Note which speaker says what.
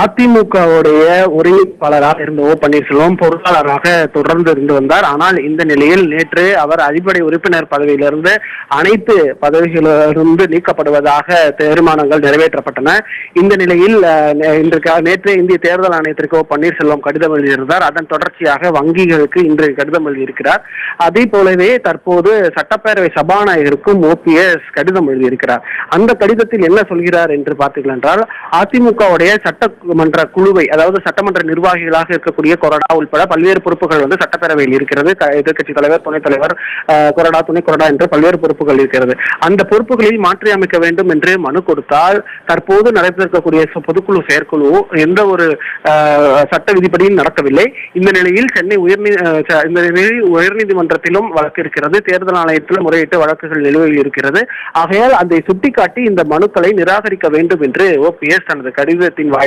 Speaker 1: அதிமுகவுடைய ஒருங்கிணைப்பாளராக இருந்த ஓ பன்னீர்செல்வம் பொருளாளராக தொடர்ந்து இருந்து வந்தார். ஆனால் இந்த நிலையில் நேற்று அவர் அடிப்படை உறுப்பினர் பதவியிலிருந்து அனைத்து பதவிகளிலிருந்து நீக்கப்படுவதாக தீர்மானங்கள் நிறைவேற்றப்பட்டன. இந்த நிலையில் இன்று நேற்று இந்திய தேர்தல் ஆணையத்திற்கு ஓ பன்னீர்செல்வம் கடிதம் எழுதியிருந்தார். அதன் தொடர்ச்சியாக வங்கிகளுக்கு இன்று கடிதம் எழுதியிருக்கிறார். அதே போலவே தற்போது சட்டப்பேரவை சபாநாயகருக்கும் ஓபிஎஸ் கடிதம் எழுதியிருக்கிறார். அந்த கடிதத்தில் என்ன சொல்கிறார் என்று பார்த்தீர்கள் என்றால் அதிமுகவுடைய சட்ட மன்ற குழுவை அதாவது சட்டமன்ற நிர்வாகிகளாக இருக்கக்கூடிய கொரடா உள்பட பல்வேறு பொறுப்புகள் வந்து சட்டப்பேரவையில் இருக்கிறது. எதிர்கட்சி தலைவர் துணைத் தலைவர் கொரடா துணை கொரடா என்று பல்வேறு பொறுப்புகள் இருக்கிறது. அந்த பொறுப்புகளில் மாற்றி அமைக்க வேண்டும் என்று மனு கொடுத்தால் தற்போது நடைபெறக்கூடிய பொதுக்குழு செயற்குழு எந்த ஒரு சட்ட விதிப்படியும் நடக்கவில்லை. இந்த நிலையில் சென்னை உயர்நீ இந்த நிலையில் உயர்நீதிமன்றத்திலும் வழக்கு இருக்கிறது. தேர்தல் ஆணையத்திலும் முறையிட்டு வழக்குகள் நிலுவையில் இருக்கிறது. ஆகையால் அதை சுட்டிக்காட்டி இந்த மனுக்களை நிராகரிக்க வேண்டும் என்று ஓபிஎஸ் தனது கடிதத்தின் வாயிலாக